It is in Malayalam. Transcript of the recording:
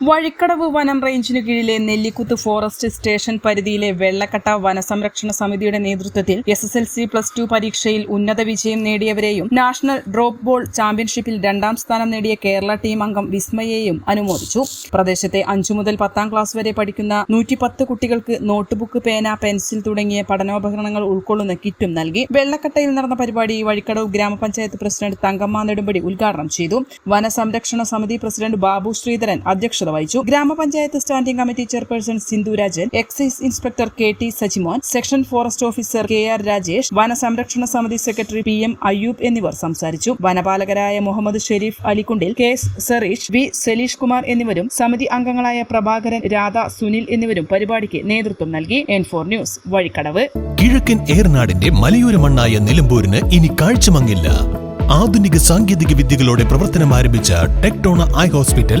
Vazhikkadavu വനം റേഞ്ചിനു കീഴിലെ നെല്ലിക്കുത്ത് ഫോറസ്റ്റ് സ്റ്റേഷൻ പരിധിയിലെ വെള്ളക്കട്ട വനസംരക്ഷണ സമിതിയുടെ നേതൃത്വത്തിൽ S S L C plus two പരീക്ഷയിൽ ഉന്നത വിജയം നേടിയവരെയും നാഷണൽ ഡ്രോപ്പ് ബോൾ ചാമ്പ്യൻഷിപ്പിൽ രണ്ടാം സ്ഥാനം നേടിയ കേരള ടീം അംഗം വിസ്മയെയും അനുമോദിച്ചു. പ്രദേശത്തെ അഞ്ചു മുതൽ പത്താം ക്ലാസ് വരെ പഠിക്കുന്ന നൂറ്റിപ്പത്ത് കുട്ടികൾക്ക് നോട്ട്ബുക്ക് പേന പെൻസിൽ തുടങ്ങിയ പഠനോപകരണങ്ങൾ ഉൾക്കൊള്ളുന്ന കിറ്റും നൽകി വെള്ളക്കട്ടയിൽ നടന്ന പരിപാടി വഴിക്കടവ് ഗ്രാമപഞ്ചായത്ത് പ്രസിഡന്റ് തങ്കമ്മ നെടുമ്പടി ഉദ്ഘാടനം ചെയ്തു. വനസംരക്ഷണ സമിതി പ്രസിഡന്റ് ബാബു ശ്രീധരൻ അധ്യക്ഷത വഹിച്ചു ഗ്രാമപഞ്ചായത്ത് standing committee chairperson Sindhu Rajan excise inspector K T Sajimon section forest officer K R Rajesh വനസംരക്ഷണ സമിതി സെക്രട്ടറി പി എം അയ്യൂബ് എന്നിവർ സംസാരിച്ചു. വനപാലകരായ Muhammad Sharif അലിക്കുണ്ടിൽ K S Sareesh V Saleesh Kumar എന്നിവരും സമിതി അംഗങ്ങളായ പ്രഭാകരൻ രാധ സുനിൽ എന്നിവരും പരിപാടിക്ക് നേതൃത്വം നൽകി. N four news Vazhikkadavu. കിഴക്കൻ ഏർനാടിന്റെ മലയോര മണ്ണായ നിലമ്പൂരിന് ഇനി കാഴ്ചമങ്ങില്ല. ആധുനിക സാങ്കേതിക വിദ്യകളോടെ പ്രവർത്തനം ആരംഭിച്ച ടെക്ടോണ ഐ ഹോസ്പിറ്റൽ